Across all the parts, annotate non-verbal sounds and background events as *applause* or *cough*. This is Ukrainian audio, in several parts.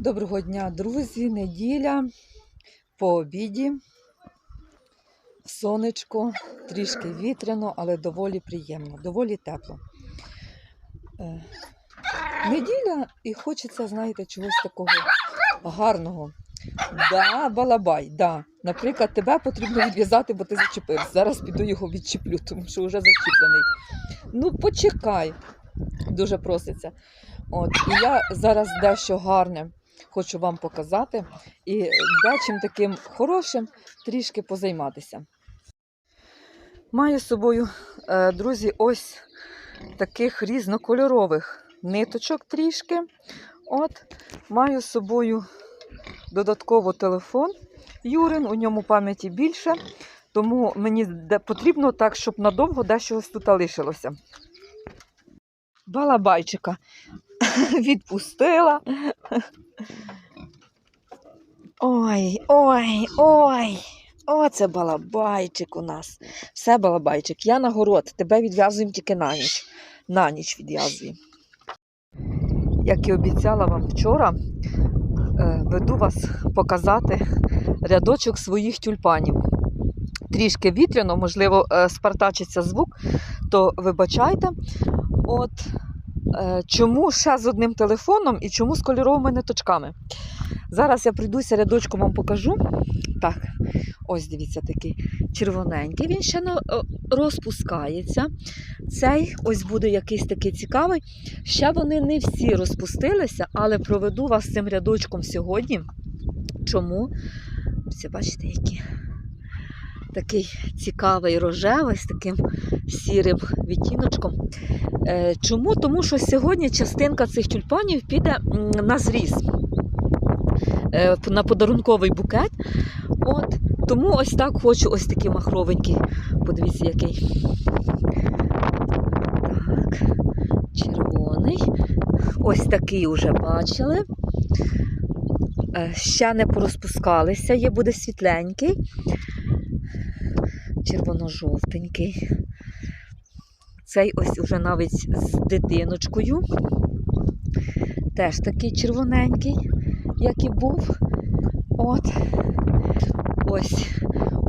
Доброго дня, друзі! Неділя по обіді. Сонечко, трішки вітряно, але доволі приємно, доволі тепло. Е, Неділя і хочеться, знаєте, чогось такого гарного. Да, балабай, да. Наприклад, тебе потрібно відв'язати, бо ти зачепився. Зараз піду його відчіплю, тому що вже зачіплений. Ну, почекай, дуже проситься. От, і я зараз дещо гарне хочу вам показати і дечим таким хорошим трішки позайматися. Маю з собою, е, друзі, ось таких різнокольорових ниточок трішки. От, маю з собою додатково телефон Юрин, у ньому пам'яті більше, тому мені потрібно так, щоб надовго дещо тут лишилося. Балабайчика *laughs* відпустила. Ой, ой, ой. Оце балабайчик у нас. Все балабайчик. Я на город. Тебе відв'язуємо тільки на ніч. На ніч відв'язуємо. Як і обіцяла вам вчора, е, веду вас показати рядочок своїх тюльпанів. Трішки вітряно, можливо, е, спартачиться звук, то вибачайте. От чому ще з одним телефоном і чому з кольоровими ниточками? Зараз я прийдуся рядочком вам покажу. Так, ось дивіться, такий червоненький. Він ще не е, розпускається. Цей ось буде якийсь такий цікавий. Ще вони не всі розпустилися, але проведу вас цим рядочком сьогодні. Чому? Ось, бачите, які. Такий цікавий рожевий з таким сірим відтіночком. Е, Чому? Тому що сьогодні частинка цих тюльпанів піде на зріз е, на подарунковий букет. От, тому ось так хочу ось такий махровенький. Подивіться, який. Так, червоний. Ось такий вже бачили. Е, Ще не порозпускалися, є буде світленький, червоно-жовтенький. Цей ось уже навіть з дитиночкою. Теж такий червоненький як і був. От ось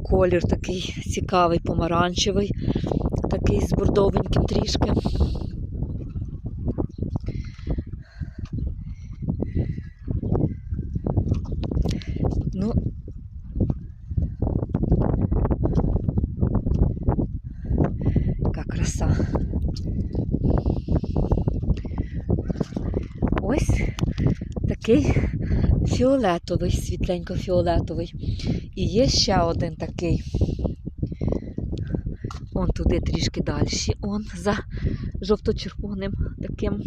колір такий цікавий, помаранчевий, такий з бордовеньким трішки. Ну, яка краса. Ось такий фіолетовий, світленько-фіолетовий. І є ще один такий. Он туди трішки далі. Он за жовто-червоним таким.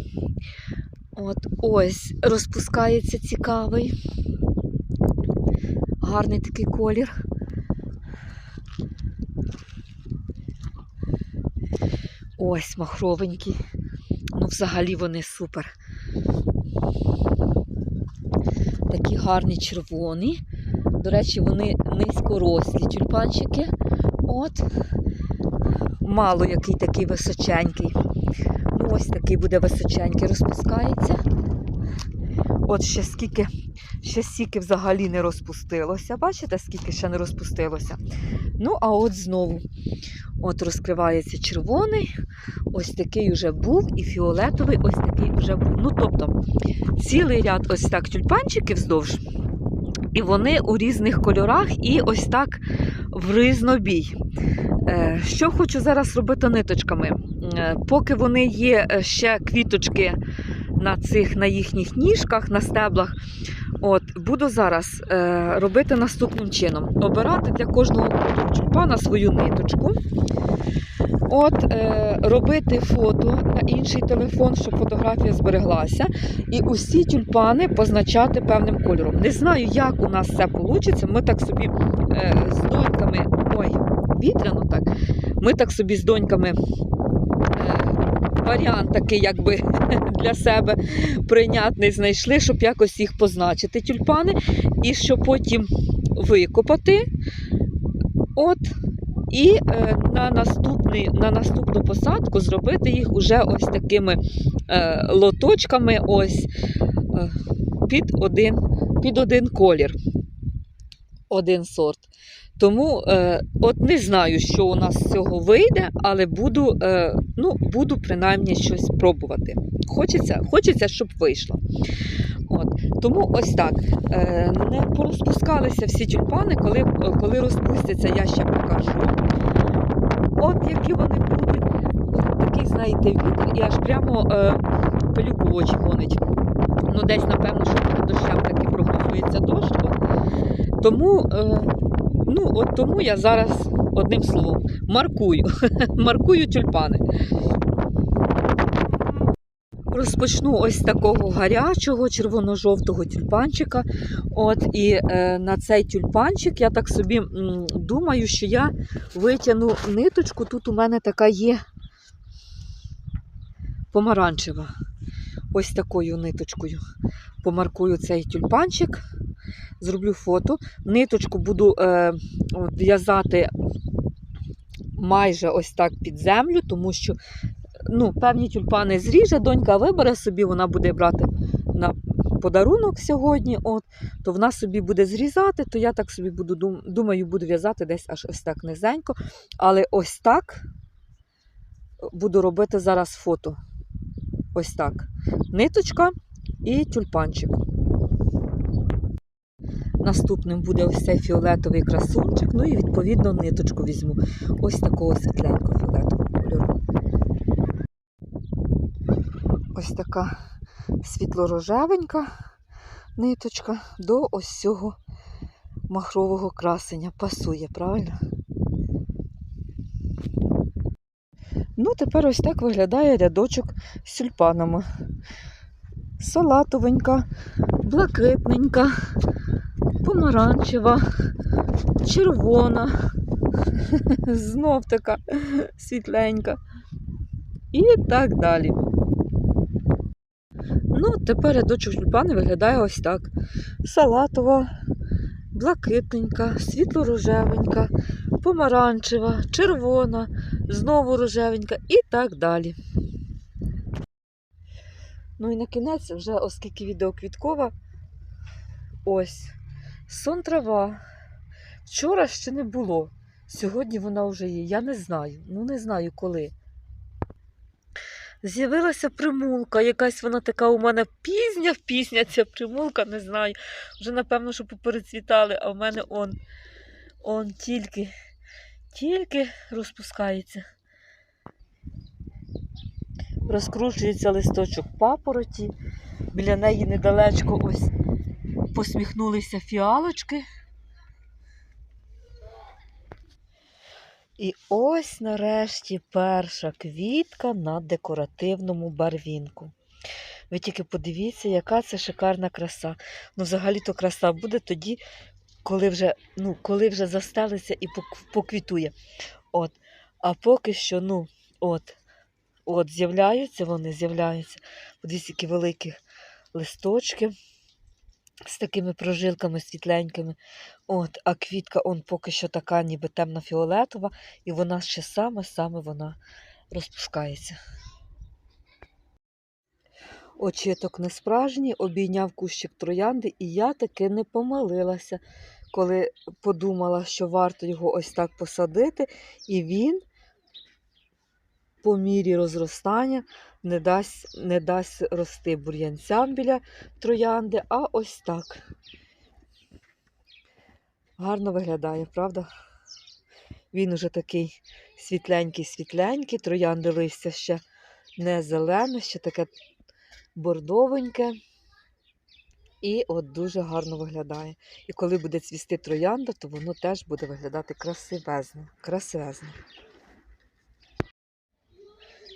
От ось розпускається цікавий. Гарний такий колір. Ось махровенький. Ну, взагалі вони супер. Такі гарні червоні. До речі, вони низькорослі тюльпанчики. От. Мало який такий височенький. Ну, ось такий буде височенький, розпускається. От ще скільки, ще стільки взагалі не розпустилося. Бачите, скільки ще не розпустилося? Ну, а от знову. От розкривається червоний, ось такий вже був, і фіолетовий ось такий вже був. Ну, тобто, цілий ряд ось так тюльпанчиків вздовж. І вони у різних кольорах і ось так в riзнобій. Е, Що хочу зараз робити ниточками? Е, Поки вони є е, ще квіточки на цих на їхніх ніжках, на стеблах, от, буду зараз е, робити наступним чином: обирати для кожного тюльпана свою ниточку. От, е, робити фото на інший телефон, щоб фотографія збереглася. І усі тюльпани позначати певним кольором. Не знаю, як у нас це вийде. Ми так собі е, з доньками. Ой, вітряно так. Ми так собі з доньками. Варіант такий, якби *laughs* для себе прийнятний знайшли, щоб якось їх позначити, тюльпани, і щоб потім викопати. От, і е, на, наступний, на наступну посадку зробити їх уже ось такими е, лоточками, ось е, під один, під один колір, один сорт. Тому е, от не знаю, що у нас з цього вийде, але буду, е, ну, буду принаймні щось пробувати. Хочеться, хочеться, щоб вийшло. От. Тому ось так. Е, не порозпускалися всі тюльпани, коли, коли розпустяться, я ще покажу. От які вони будуть. От такий, знаєте, вітер і аж прямо е, пилюку в очі гонить. Ну, десь, напевно, що перед дощем таки прогнозується дощ. Тому, е, ну, от тому я зараз одним словом маркую. *laughs* маркую тюльпани. Розпочну ось такого гарячого червоно-жовтого тюльпанчика. От, і е, на цей тюльпанчик я так собі м, думаю, що я витягну ниточку. Тут у мене така є помаранчева. Ось такою ниточкою. Помаркую цей тюльпанчик, зроблю фото. Ниточку буду е, в'язати майже ось так під землю, тому що ну, певні тюльпани зріже, донька вибере собі, вона буде брати на подарунок сьогодні, от, то вона собі буде зрізати, то я так собі буду думаю, буду в'язати десь аж ось так низенько. Але ось так буду робити зараз фото. Ось так. Ниточка і тюльпанчик. Наступним буде ось цей фіолетовий красунчик, ну і відповідно ниточку візьму. Ось такого світленького фіолетового кольору. Ось така світло-рожевенька ниточка до ось цього махрового красення. Пасує, правильно? Ну, тепер ось так виглядає рядочок з тюльпанами. Салатовенька, блакитненька, помаранчева, червона, *laughs* знов така світленька. І так далі. Ну, тепер рядочок тюльпани виглядає ось так. Салатова, блакитненька, світло-рожевенька, помаранчева, червона, знову рожевенька і так далі. Ну і на кінець, вже оскільки відео квіткова, ось сон трава. Вчора ще не було. Сьогодні вона вже є. Я не знаю. Ну не знаю коли. З'явилася примулка, якась вона така у мене пізня пісня ця примулка, не знаю. Вже напевно, що поперецвітали, а в мене он, он тільки, тільки розпускається. Розкручується листочок папороті. Біля неї недалечко ось посміхнулися фіалочки. І ось нарешті перша квітка на декоративному барвінку. Ви тільки подивіться, яка це шикарна краса. Ну, взагалі-то краса буде тоді, коли вже, ну, коли вже застелиться і поквітує. От. А поки що, ну, от, от, з'являються вони, з'являються. Подивіться, які великі листочки з такими прожилками світленькими. От, а квітка он поки що така, ніби темно-фіолетова, і вона ще саме-саме вона розпускається. Очіток не справжній, обійняв кущик троянди, і я таки не помилилася, коли подумала, що варто його ось так посадити, і він по мірі розростання не дасть, не дасть рости бур'янцям біля троянди, а ось так. Гарно виглядає, правда? Він уже такий світленький-світленький, троянди листя ще не зелене, ще таке бордовеньке. І от дуже гарно виглядає. І коли буде цвісти троянда, то воно теж буде виглядати красивезно. красивезно.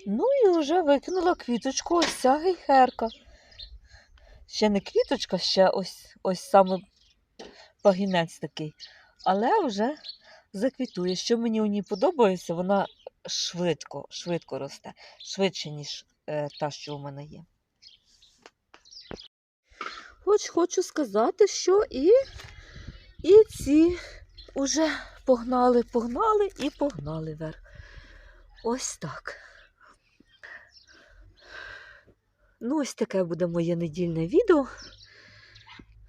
Ну і вже викинула квіточку ось ця гейхерка. Ще не квіточка, ще ось, ось саме пагінець такий. Але вже заквітує. Що мені у ній подобається, вона швидко, швидко росте, швидше, ніж е, та, що у мене є. Хоч хочу сказати, що і, і ці вже погнали, погнали і погнали вверх. Ось так. Ну, ось таке буде моє недільне відео.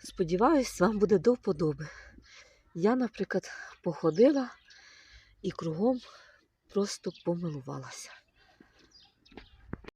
Сподіваюсь, вам буде до вподоби. Я, наприклад, походила і кругом просто помилувалася.